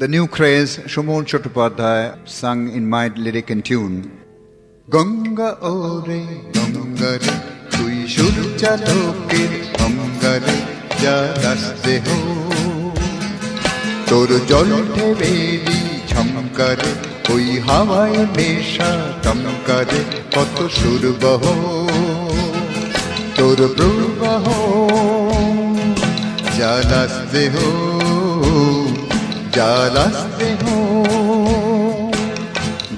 The new craze, Shumon Chattopadhyay, sung in my lyric and tune. Ganga ওরে গঙ্গা রে তুই সূর্যা লোকের গঙ্গা রে যা রাস্তে হো তোর জল ঢেবেরি ঝমকারে ওই হাওয়ায় মেশা টমকারে কত সুরবহ তোর প্রবাহ জালাস্তে হো জালাস্তে হো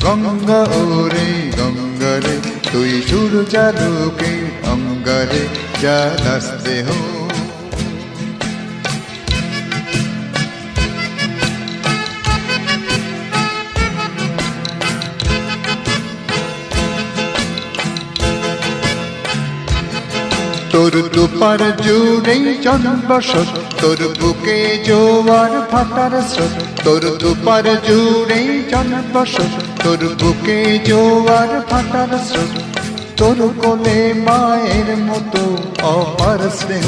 গঙ্গা ওরে গঙ্গা রে তুই সুর জালুকে অঙ্গারে জালাস্তে হো তোর দুপার জুড়ে জন্মবসত তোর বুকে জোয়ার ভাটার স্রোত, তোর দুপার জুড়ে জন্মবসত তোর বুকে জোয়ার ভাটার স্রোত, তোর কোলে মায়ের মতো অপার স্নেহ।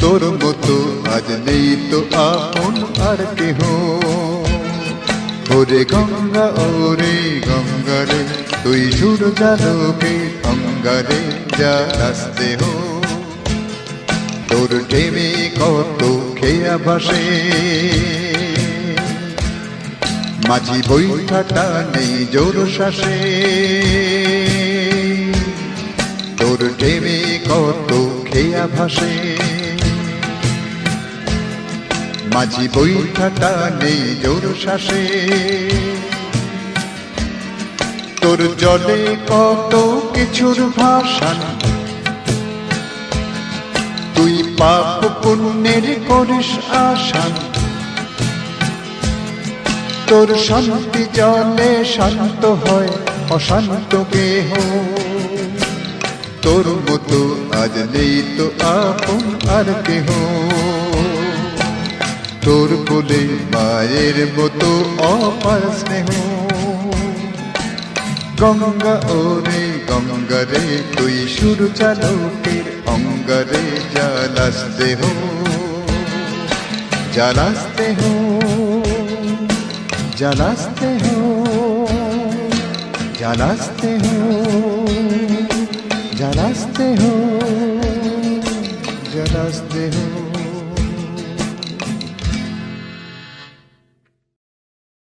তোর মতো আজ নেই তো আপন আর কেহ। ওরে গঙ্গা ওরে গঙ্গা রে, তুই সুর জালোকে অঙ্গারে যা রাস্তে হো। তোর টেমে কত খেয়া ভাসে। মাঝি বৈঠাটা নেই জোর শ্বাসে। তোর টেমে কত খেয়া ভাসে। মাঝি বৈঠাটা নেই জোর শ্বাসে। তোর জলে কত কিছুর ভাষান তুই পাপ পুণ্যের করিস আশান তোর শান্তি জলে শান্ত হয় অশান্ত কেহ। তোর মতো আজ নেই তো আপন আর কেহ। তোর বলে মায়ের মতো অপার স্নেহ। গঙ্গা ওরে গঙ্গা রে, তুই সুর চালকের অঙ্গরে জালাস্তে হো জালাস্তে হো জালাস্তে হো জালাস্তে হো জালাস্তে হো জালাস্তে হো